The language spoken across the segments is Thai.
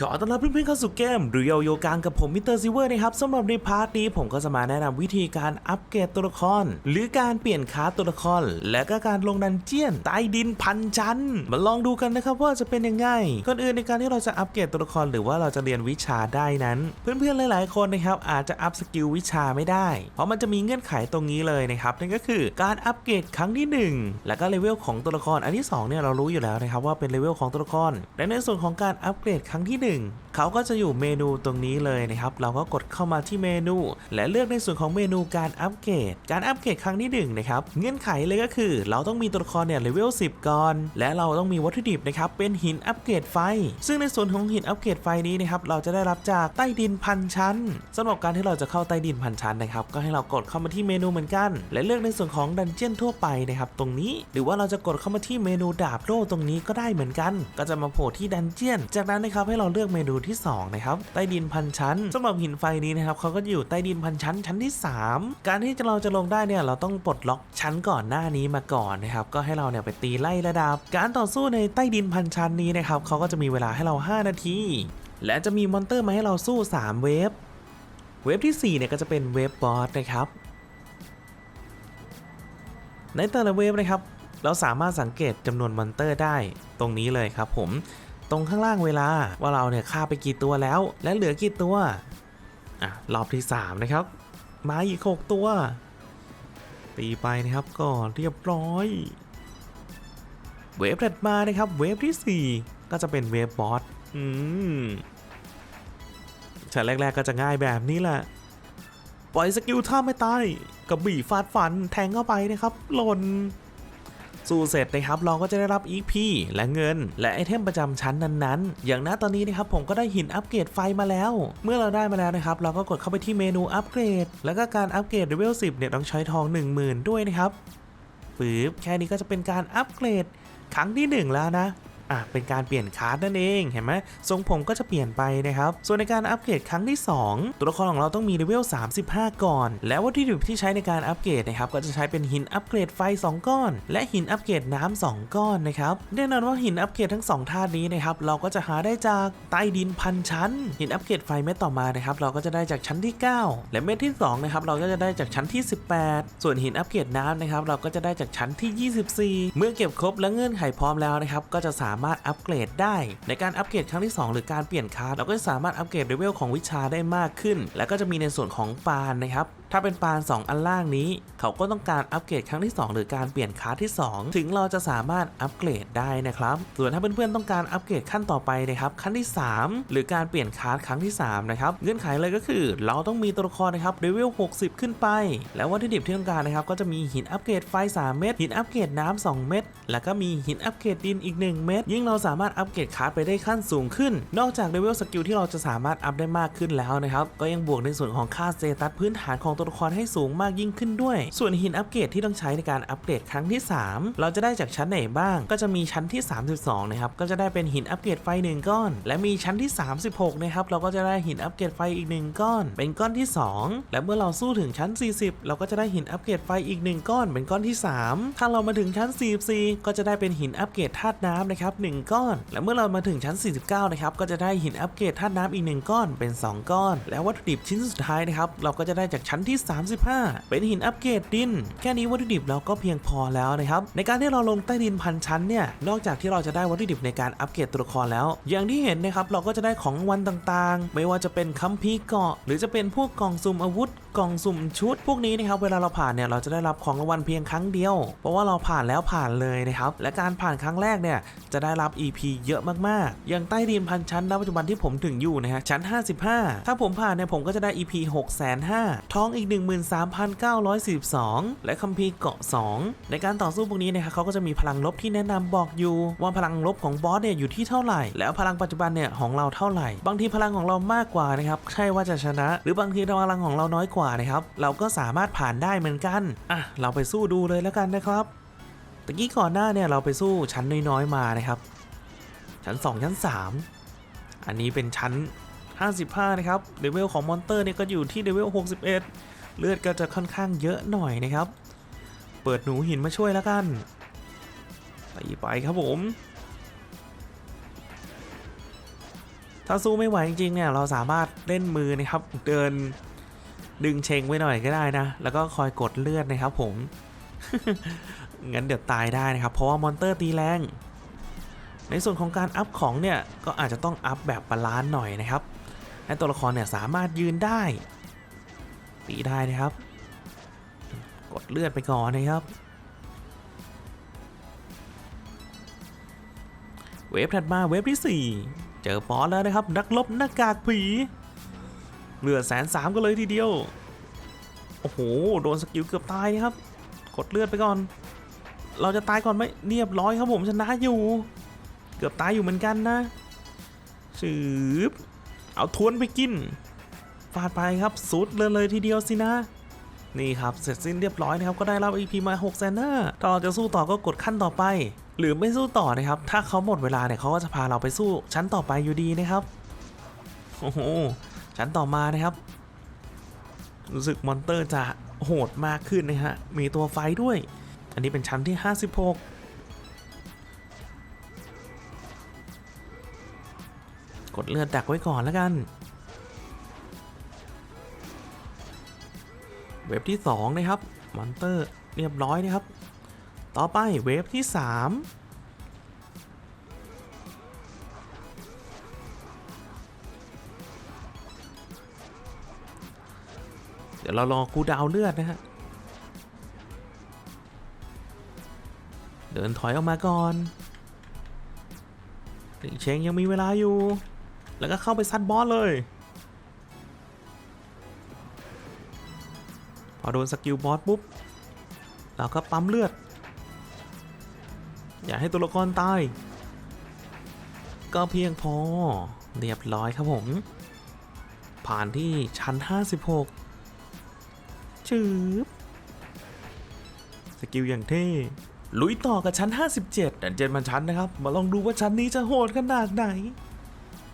ขอต้อนรับเพื่อนๆเข้าสู่เกมเรียโยกังกับผมมิสเตอร์ซิเวอร์นะครับสำหรับในพาร์ทนี้ผมก็จะมาแนะนำวิธีการอัปเกรดตัวละคร หรือการเปลี่ยนคาตัวละคร และก็การลงดันเจียนใต้ดินพันชั้น มาลองดูกันนะครับว่าจะเป็นยังไงก่อนอื่นในการที่เราจะอัปเกรดตัวละครหรือว่าเราจะเรียนวิชาได้นั้น เพื่อนๆหลายๆคนนะครับอาจจะอัพสกิลวิชาไม่ได้ เพราะมันจะมีเงื่อนไขตรงนี้เลยนะครับนั่นก็คือการอัปเกรดครั้งที่หนึ่งแล้วก็เลเวลของตัวละครอันที่สองเนี่ยเรารู้อยู่แล้วนะครับว่าเป็นเลเวลของตัวละครและในส่วนของการอัปเกรดครั้งที่หนึ่ง เขาก็จะอยู่เมนูตรงนี้เลยนะครับ เราก็กดเข้ามาที่เมนู และเลือกในส่วนของเมนูการอัปเกรด การอัปเกรดครั้งที่หนึ่งนะครับ เงื่อนไขเลยก็คือ เราต้องมีตัวละครเนี่ยเลเวล10 ก่อน และเราต้องมีวัตถุดิบนะครับ เป็นหินอัปเกรดไฟ ซึ่งในส่วนของหินอัปเกรดไฟนี้นะครับ เราจะได้รับจากใต้ดินพันชั้นสำหรับการที่เราจะเข้าใต้ดินพันชั้นนะครับ ก็ให้เรากดเข้ามาที่เมนูเหมือนกัน และเลือกในส่วนของดันเจี้ยนทั่วไปนะครับ ตรงนี้ หรือว่าเราจะกดเข้ามาที่เมนูดาบโล่ตรงนี้ก็ได้เหมือนกัน ก็จะมาโผล่ที่ดันเจี้ยน จากนั้นนะครับให้เราเลือกเมนูที่สองนะครับใต้ดินพันชั้นสำหรับหินไฟนี้นะครับเขาก็อยู่ใต้ดินพันชั้นชั้นที่ 3 การที่จะเราจะลงได้เนี่ยเราต้องปลดล็อกชั้นก่อนหน้านี้มาก่อนนะครับก็ให้เราเนี่ยไปตีไล่ระดับ การต่อสู้ในใต้ดินพันชั้นนี้นะครับเขาก็จะมีเวลาให้เรา 5 นาที และจะมีมอนเตอร์มาให้เราสู้ 3 เวฟเวฟที่4เนี่ยก็จะเป็นเวฟบอสนะครับในแต่ละเวฟนะครับเราสามารถสังเกตจำนวนมอนเตอร์ได้ตรงนี้เลยครับผม ตรงข้างล่างเวลาว่าเราเนี่ยฆ่าไปกี่ตัวแล้ว และเหลือกี่ตัวอะรอบที่ 3 นะครับ มาอีก6ตัว ตีไปนะครับก็เรียบร้อย เวฟถัดมานะครับ เวฟที่ 4 ก็จะเป็นเวฟบอสอืมชั้นแรก ๆ ก็จะง่ายแบบนี้แหละปล่อยสกิลท่าไม่ตายกระบี่ฟาดฟันแทงเข้าไปนะครับหล่น สู้เสร็จนะครับเราก็จะได้รับ EP และเงิน และไอเทมประจำชั้นนั้นๆ อย่างณตอนนี้นะครับผมก็ได้หินอัปเกรดไฟมาแล้ว เมื่อเราได้มาแล้วนะครับเราก็กดเข้าไปที่เมนูอัปเกรด แล้วก็การอัปเกรดเลเวล10เนี่ยต้องใช้ทอง 10,000 ด้วยนะครับปึ๊บแค่นี้ก็จะเป็นการอัปเกรดครั้งที่ 1 แล้วนะ อะเป็นการเปลี่ยนคาร์ดนั่นเองเห็นไหมทรงผมก็จะเปลี่ยนไปนะครับ ส่วนในการอัปเกรดครั้งที่ 2 ตัวละครของเราต้องมีเลเวล 35 ก่อน และวัตถุดิบที่ใช้ในการอัปเกรดนะครับก็จะใช้เป็นหินอัปเกรดไฟ 2 ก้อน และหินอัปเกรดน้ำ2ก้อนนะครับแน่นอนว่าหินอัปเกรดทั้ง 2 ธาตุนี้นะครับเราก็จะหาได้จากใต้ดินพันชั้น หินอัปเกรดไฟเม็ดต่อมานะครับเราก็จะได้จากชั้นที่ 9 และเม็ดที่2นะครับเราก็จะได้จากชั้นที่ 18 ส่วนหินอัปเกรดน้ำนะครับเราก็จะได้จากชั้นที่ 24 เมื่อเก็บครบและเงื่อนไขพร้อมแล้วนะครับก็จะสาามารถอัปเกรดได้ ในการอัปเกรดครั้งที่ 2 หรือการเปลี่ยนคาร์ดเราก็จะสามารถอัปเกรดเลเวลของวิชาได้มากขึ้น และก็จะมีในส่วนของปานนะครับถ้าเป็นปาน 2 อันล่างนี้ เขาก็ต้องการอัปเกรดครั้งที่ 2 หรือการเปลี่ยนคาร์ดที่ 2 ถึงเราจะสามารถอัปเกรดได้นะครับ ส่วนถ้าเพื่อนๆต้องการอัปเกรดขั้นต่อไปนะครับขั้นที่ 3 หรือการเปลี่ยนคาร์ดครั้งที่3นะครับเงื่อนไขเลยก็คือ เราต้องมีตัวละครนะครับเลเวล60 ขึ้นไป แล้ววัตถุดิบที่ต้องการนะครับก็จะมีหินอัปเกรดไฟ 3 เม็ดหินอัปเกรดน้ำ2เม็ดแล้วก็มีหินอัปเกรดดินอีก 1 เม็ดยิ่งเราสามารถอัปเกรดคาร์ดไปได้ขั้นสูงขึ้น นอกจากเลเวลสกิลที่เราจะสามารถอัพได้มากขึ้นแล้วนะครับก็ยังบวกในส่วนของค่าเตตัสพื้นฐานของตัวละครให้สูงมากยิ่งขึ้นด้วย ส่วนหินอัปเกรดที่ต้องใช้ในการอัปเกรดครั้งที่ 3 เราจะได้จากชั้นไหนบ้าง ก็จะมีชั้นที่ 32 นะครับ ก็จะได้เป็นหินอัปเกรดไฟ 1 ก้อน และมีชั้นที่ 36 นะครับ เราก็จะได้หินอัปเกรดไฟอีก 1 ก้อน เป็นก้อนที่ 2 และเมื่อเราสู้ถึงชั้น 40 เราก็จะได้หินอัปเกรดไฟอีก 1 ก้อน เป็นก้อนที่ 3 ถ้าเรามาถึงชั้น 44 ก็จะได้เป็นหินอัปเกรดธาตุน้ำนะครับ1ก้อน และเมื่อเรามาถึงชั้น 49 นะครับ ก็จะได้หินอัปเกรดธาตุน้ำอีก 1 ก้อน เป็น 2 ก้อน และวัตถุดิบชิ้นสุดท้ายนะครับ เราก็จะได้จากชั้นที่ 35 เป็นหินอัปเกรดดิน แค่นี้วัตถุดิบเราก็เพียงพอแล้วนะครับ ในการที่เราลงใต้ดินพันชั้นเนี่ย นอกจากที่เราจะได้วัตถุดิบในการอัปเกรดตัวละครแล้ว อย่างที่เห็นนะครับเราก็จะได้ของรางวัลต่างๆ ไม่ว่าจะเป็นคัมภีร์เกาะ หรือจะเป็นพวกกล่องสุ่มอาวุธ กล่องสุ่มชุด พวกนี้นะครับเวลาเราผ่านเนี่ยเราจะได้รับของรางวัลเพียงครั้งเดียว เพราะว่าเราผ่านแล้วผ่านเลยนะครับ และการผ่านครั้งแรกเนี่ยจะได้รับ EP เยอะมากๆ อย่างใต้ดินพันชั้นณปัจจุบันที่ผมถึงอยู่นะฮะชั้น 55 ถ้าผมผ่านเนี่ยผมก็จะได้ EP 6 5 0 0 0ทองอีก 13,942 และคัมภีร์เกาะ 2 ในการต่อสู้พวกนี้นะครับเขาก็จะมีพลังลบที่แนะนำบอกอยู่ว่าพลังลบของบอสเนี่ยอยู่ที่เท่าไหร่ แล้วพลังปัจจุบันเนี่ยของเราเท่าไหร่ บางทีพลังของเรามากกว่านะครับใช่ว่าจะชนะ หรือบางทีพลังของเราน้อยกว่านะครับเราก็สามารถผ่านได้เหมือนกันอะเราไปสู้ดูเลยแล้วกันนะครับตะกี้ก่อนหน้าเนี่ยเราไปสู้ชั้นน้อยๆมานะครับ ชั้น 2 ชั้น 3 อันนี้เป็นชั้น 55 นะครับเลเวลของมอนเตอร์เนี่ยก็อยู่ที่เลเวล61 เลือดก็จะค่อนข้างเยอะหน่อยนะครับ เปิดหนูหินมาช่วยแล้วกันไปไปครับผม ถ้าสู้ไม่ไหวจริงๆเนี่ยเราสามารถเล่นมือนะครับ เดินดึงเชงไว้หน่อยก็ได้นะ แล้วก็คอยกดเลือดนะครับผม งั้นเดี๋ยวตายได้นะครับ เพราะว่ามอนเตอร์ตีแรง ในส่วนของการอัพของเนี่ย ก็อาจจะต้องอัพแบบบาลานซ์หน่อยนะครับ ให้ตัวละครเนี่ยสามารถยืนได้ตีได้นะครับ กดเลือดไปก่อนนะครับ เวฟถัดมาเวฟที่ 4 เจอบอสแล้วนะครับ นักลบหน้ากากผีเหลือแสนสามก็เลยทีเดียว โอ้โห โดนสกิลเกือบตายนะครับ กดเลือดไปก่อน เราจะตายก่อนไหมเรียบร้อยครับผมชนะอยู่ เกือบตายอยู่เหมือนกันนะชืบ เอาทวนไปกิน ฟาดไปครับสุดเลยเลยทีเดียวสินะ นี่ครับเสร็จสิ้นเรียบร้อยนะครับก็ได้รับ EP มา6แสนหน้าถ้าจะสู้ต่อก็กดขั้นต่อไป หรือไม่สู้ต่อนะครับ ถ้าเขาหมดเวลาเนี่ยเขาก็จะพาเราไปสู้ชั้นต่อไปอยู่ดีนะครับ โอ้โห ชั้นต่อมานะครับ รู้สึกมอนเตอร์จะโหดมากขึ้นนะฮะ มีตัวไฟด้วย อันนี้เป็นชั้นที่ 56 กดเลือดดักไว้ก่อนแล้วกัน เวฟที่ 2 นะครับ มอนเตอร์เรียบร้อยนะครับ ต่อไปเวฟที่ 3เดี๋ยวเรารอคูดาวเลือดนะฮะ เดินถอยออกมาก่อน ถึงเชงยังมีเวลาอยู่ แล้วก็เข้าไปซัดบอสเลย พอโดนสกิลบอสปุ๊บเราก็ปั๊มเลือด อย่าให้ตัวละครตาย ก็เพียงพอ เรียบร้อยครับผม ผ่านที่ชั้น 56ชืบสกิลอย่างเท่ ลุยต่อกับชั้น 57ดันเจนมันชั้นนะครับ มาลองดูว่าชั้นนี้จะโหดขนาดไหน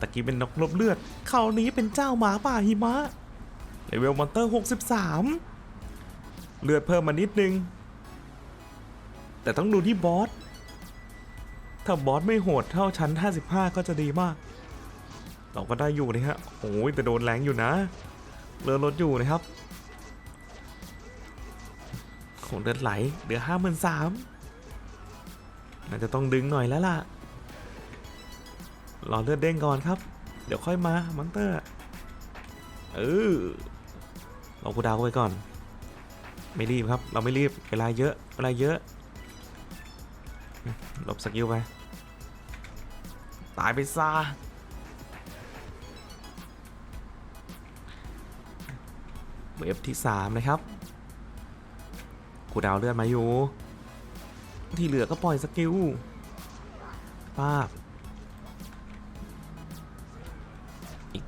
ตะกี้เป็นนกลบเลือดคราวนี้เป็นเจ้าหมาป่าหิมะเลเวลมอนเตอร์ 63 เลือดเพิ่มมานิดนึง แต่ต้องดูที่บอส ถ้าบอสไม่โหดเท่าชั้น 55 ก็จะดีมาก เราก็ได้อยู่นะฮะโอ้ยแต่โดนแรงอยู่นะ เลือดลดอยู่นะครับโหเลือดไหลเหลือห้าหมื่นสามน่าจะต้องดึงหน่อยแล้วล่ะ รอเลือดเด้งก่อนครับ เดี๋ยวค่อยมามอนเตอร์เออเรากูดาวไว้ก่อน ไม่รีบครับ เราไม่รีบเวลาเยอะเวลาเยอะหลบสกิลไปตายไปซะเวฟที่ 3 นะครับ กูดาวเลือดมาอยู่ ที่เหลือก็ปล่อยสกิลป้าบ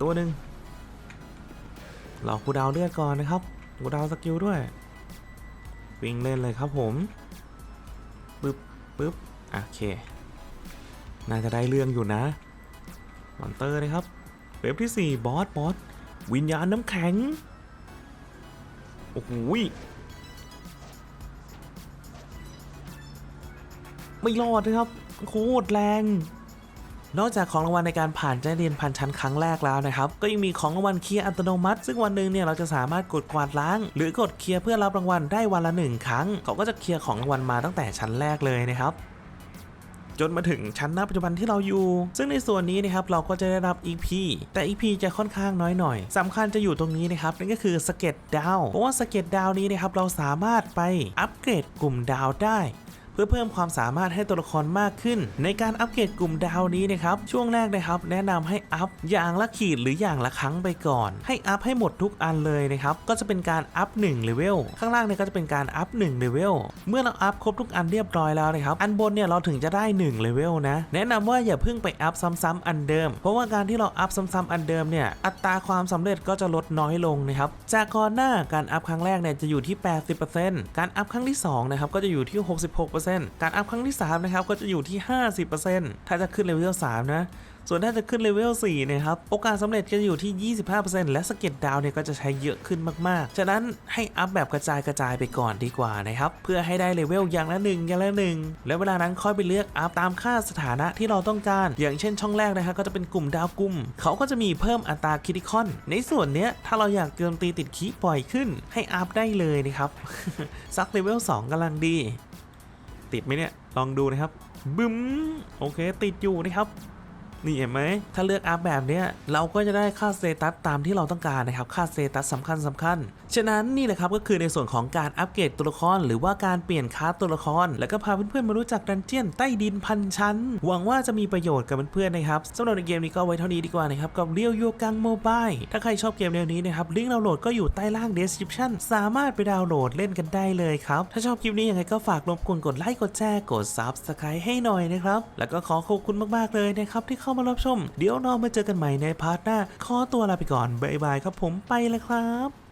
ตัวหนึ่งเราคูดาวเลือดก่อนนะครับคูดาวสกิลด้วย วิ่งเล่นเลยครับผมปึ๊บปึ๊บโอเค น่าจะได้เรื่องอยู่นะมอนเตอร์นะครับเว็บที่ 4 บอสบอสวิญญาณน้ำแข็ง โอ้โหไม่รอดนะครับ โคตรแรง นอกจากของรางวัลในการผ่านใจเรียนพันชั้นครั้งแรกแล้วนะครับก็ยังมีของรางวัลเคลียร์อัตโนมัติ ซึ่งวันหนึ่งเนี่ยเราจะสามารถกดกวาดล้าง หรือกดเคลียร์เพื่อรับรางวัลได้วันละหนึ่งครั้ง เขาก็จะเคลียร์ของรางวัลมาตั้งแต่ชั้นแรกเลยนะครับจนมาถึงชั้นณปัจจุบันที่เราอยู่ ซึ่งในส่วนนี้นะครับเราก็จะได้รับ EP แต่ EP จะค่อนข้างน้อยหน่อยสำคัญจะอยู่ตรงนี้นะครับนั่นก็คือสเก็ตดาวเพราะว่าสเก็ตดาวนี้นะครับเราสามารถไปอัปเกรดกลุ่มดาวได้ พื่อเพิ่มความสามารถให้ตัวละครมากขึ้น ในการอัปเกรดกลุ่มดาวนี้นะครับช่วงแรกนะครับแนะนำให้อัพอย่างละขีดหรืออย่างละครั้งไปก่อน ให้อัพให้หมดทุกอันเลยนะครับก็จะเป็นการอัพ1เลเวลข้างล่างเนี่ยก็จะเป็นการอัพ1เลเวลเมื่อเราอัพครบทุกอันเรียบร้อยแล้วนะครับอันบนเนี่ยเราถึงจะได้1เลเวลนะแนะนำว่าอย่าเพิ่งไปอัพซ้ำๆอันเดิม เพราะว่าการที่เราอัพซ้ำๆอันเดิมเนี่ยอัตราความสำเร็จก็จะลดน้อยลงนะครับจากก่อนหน้าการอัพครั้งแรกเนี่ยจะอยู่ที่ 80%การอัพครั้งที่สองนะครับก็จะอยู่ที่ 66%การอัพครั้งที่ 3 นะครับ ก็จะอยู่ที่ 50%ถ้าจะขึ้นเลเวล3นะ ส่วนถ้าจะขึ้นเลเวล4เนี่ยครับ โอกาสสำเร็จก็จะอยู่ที่ 25%และสเก็ตดาวเนี่ยก็จะใช้เยอะขึ้นมากๆ ฉะนั้นให้อัพแบบกระจายกระจายไปก่อนดีกว่านะครับ เพื่อให้ได้เลเวลอย่างละหนึ่งอย่างละหนึ่งแล้วเวลานั้นค่อยไปเลือกอัพตามค่าสถานะที่เราต้องการ อย่างเช่นช่องแรกนะครับก็จะเป็นกลุ่มดาวกลุ่ม เขาก็จะมีเพิ่มอัตราคิติคอน ในส่วนเนี้ยถ้าเราอยากเติมตีติดคีบ่อยขึ้น ให้อัพได้เลยนะครับสักเลเวล2กำลังดี ติดไหมเนี่ย ลองดูนะครับ บึ้ม โอเค ติดอยู่นะครับ นี่เห็นไหม ถ้าเลือกอัพแบบเนี้ยเราก็จะได้ค่าสเตตัสตามที่เราต้องการนะครับ ค่าสเตตัสสำคัญสำคัญ ฉะนั้นนี่แหละครับก็คือในส่วนของการอัปเกรดตัวละคร หรือว่าการเปลี่ยนคาสตัวละคร แล้วก็พาเพื่อนๆมารู้จักดันเจียนใต้ดินพันชั้น หวังว่าจะมีประโยชน์กับเพื่อนๆนะครับสำหรับในเกมนี้ก็ไว้เท่านี้ดีกว่านะครับกับเรียวโยกังโมบายถ้าใครชอบเกมแนวนี้นะครับลิงก์ดาวน์โหลดก็อยู่ใต้ล่าง description สามารถไปดาวน์โหลดเล่นกันได้เลยครับถ้าชอบคลิปนี้ยังไงก็ฝากรบกวนกดไลค์กดแชร์กด subscribe ให้หน่อยนะครับแล้วก็ขอขอบคุณมากๆเลยนะครับที่เข้ามารับชม เดี๋ยวเรามาเจอกันใหม่ในพาร์ทหน้า ขอตัวลาไปก่อน บ๊ายบายครับผมไปแล้วครับ